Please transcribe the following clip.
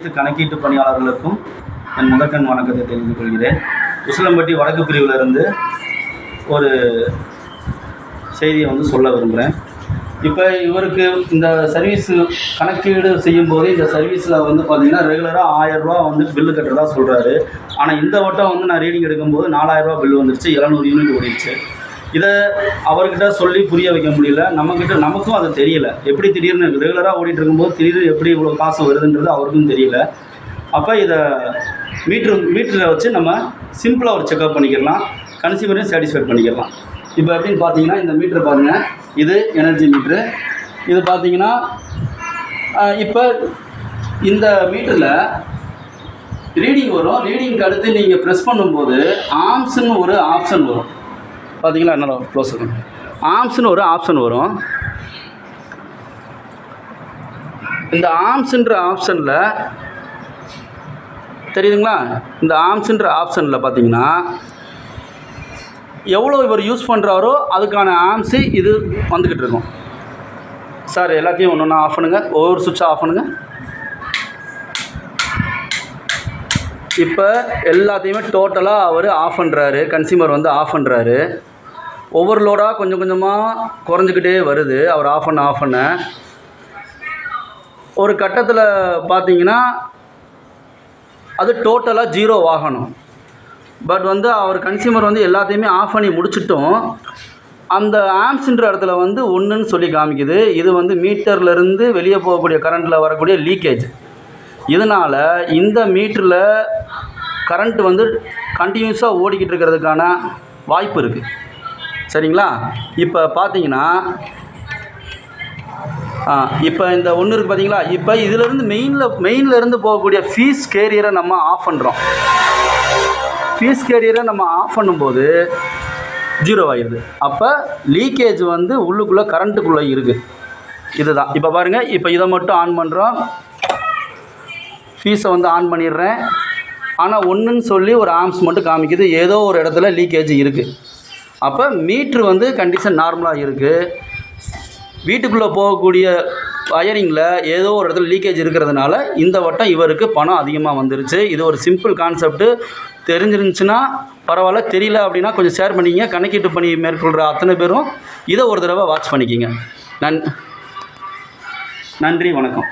அனைத்து கணக்கீட்டு பணியாளர்களுக்கும் என் முதற்கண் வணக்கத்தை தெரிந்து கொள்கிறேன். உசிலம்பட்டி வடக்கு பிரிவிலிருந்து ஒரு செய்தியை வந்து சொல்ல விரும்புகிறேன் இப்போ இவருக்கு இந்த சர்வீஸ் கணக்கீடு செய்யும்போது இந்த சர்வீஸில் வந்து பார்த்திங்கன்னா ரெகுலராக ஆயரூபா வந்து பில்லு கட்டுறதா சொல்கிறாரு ஆனால் இந்த வட்டம் வந்து நான் ரீடிங் எடுக்கும்போது நாலாயிரரூபா பில்லு வந்துருச்சு எழுநூறு யூனிட் ஓடிடுச்சு. இதை அவர்கிட்ட சொல்லி புரிய வைக்க முடியல. நம்மக்கிட்ட நமக்கும் அதை தெரியல. எப்படி திடீர்னு ரெகுலராக ஓடிட்டு இருக்கும்போது திடீர்னு எப்படி இவ்வளோ காசு வருதுன்றது அவருக்கும் தெரியல. அப்போ இதை மீட்ரு மீட்டரை வச்சு நம்ம சிம்பிளாக ஒரு செக்அப் பண்ணிக்கலாம். கன்சியூமரையும் சாட்டிஸ்ஃபைட் பண்ணிக்கலாம். இப்போ எப்படின்னு பார்த்தீங்கன்னா இந்த மீட்ரு பாருங்கள் இது எனர்ஜி மீட்ரு இது பார்த்தீங்கன்னா இப்போ இந்த மீட்டரில் ரீடிங் வரும். ரீடிங்க்கு அடுத்து நீங்கள் ப்ரெஸ் பண்ணும்போது ஆம்ஸ்னு ஒரு ஆப்ஷன் வரும். பார்த்தீங்களா என்னால் க்ளோஸ் இருக்கும் ஆம்ஸ்னு ஒரு ஆப்ஷன் வரும். இந்த ஆம்ஸ்ன்ற ஆப்ஷனில் தெரியுதுங்களா? இந்த ஆம்ஸ்ன்ற ஆப்ஷனில் பார்த்தீங்கன்னா எவ்வளோ இவர் யூஸ் பண்ணுறாரோ அதுக்கான ஆம்ஸு இது வந்துக்கிட்டு இருக்கும். சார் எல்லாத்தையும் ஒன்று ஒன்றா ஆஃப் பண்ணுங்கள் ஒவ்வொரு சுவிட்சை ஆஃப் பண்ணுங்கள் இப்போ எல்லாத்தையுமே டோட்டலாக அவர் ஆஃப் பண்ணுறாரு கன்சியூமர் வந்து ஆஃப் பண்ணுறாரு ஒவ்வொரு லோடாக கொஞ்சம் கொஞ்சமாக குறைஞ்சிக்கிட்டே வருது. அவர் ஆஃப் பண்ண ஆஃப் பண்ண. ஒரு கட்டத்தில் பார்த்தீங்கன்னா அது டோட்டலாக ஜீரோ ஆகணும் பட் வந்து அவர் கன்சியூமர் வந்து எல்லாத்தையுமே ஆஃப் பண்ணி முடிச்சிட்டோம். அந்த ஆம்ஸ்ன்ற இடத்துல வந்து ஒன்றுன்னு சொல்லி காமிக்குது. இது வந்து மீட்டர்லேருந்து வெளியே போகக்கூடிய கரண்ட்டில் வரக்கூடிய லீக்கேஜ் இதனால் இந்த மீட்டரில் கரண்ட் வந்து கண்டினியூஸாக ஓடிக்கிட்டு இருக்கிறதுக்கான வாய்ப்பு இருக்குது சரிங்களா? இப்போ பார்த்தீங்கன்னா இப்போ இந்த ஒன்று இருக்குது பார்த்தீங்களா இப்போ இதிலேருந்து மெயினில் மெயினில் இருந்து போகக்கூடிய ஃபீஸ் கேரியரை நம்ம ஆஃப் பண்ணுறோம் ஃபீஸ் கேரியரை நம்ம ஆஃப் பண்ணும்போது ஜீரோ ஆகிடுது அப்போ லீக்கேஜ் வந்து உள்ளுக்குள்ளே கரண்ட்டுக்குள்ளே இருக்குது இதுதான். இப்போ பாருங்கள் இப்போ இதை மட்டும் ஆன் பண்ணுறோம் ஃபீஸை வந்து ஆன் பண்ணிடுறேன். ஆனால் ஒன்றுன்னு சொல்லி ஒரு ஆம்ஸ் மட்டும் காமிக்குது. ஏதோ ஒரு இடத்துல லீக்கேஜ் இருக்குது அப்போ மீட்ரு வந்து கண்டிஷன் நார்மலாக இருக்குது வீட்டுக்குள்ளே போகக்கூடிய வயரிங்கில் ஏதோ ஒரு இடத்துல லீக்கேஜ் இருக்கிறதுனால இந்த வட்டம் இவருக்கு பணம் அதிகமாக வந்துருச்சு. இது ஒரு சிம்பிள் கான்செப்ட்டு தெரிஞ்சிருந்துச்சுன்னா பரவாயில்ல. தெரியல அப்படின்னா கொஞ்சம் ஷேர் பண்ணிக்கிங்க. கணக்கீட்டு பணி மேற்கொள்கிற அத்தனை பேரும் இதை ஒரு தடவை வாட்ச் பண்ணிக்கிங்க. நன் நன்றி வணக்கம்.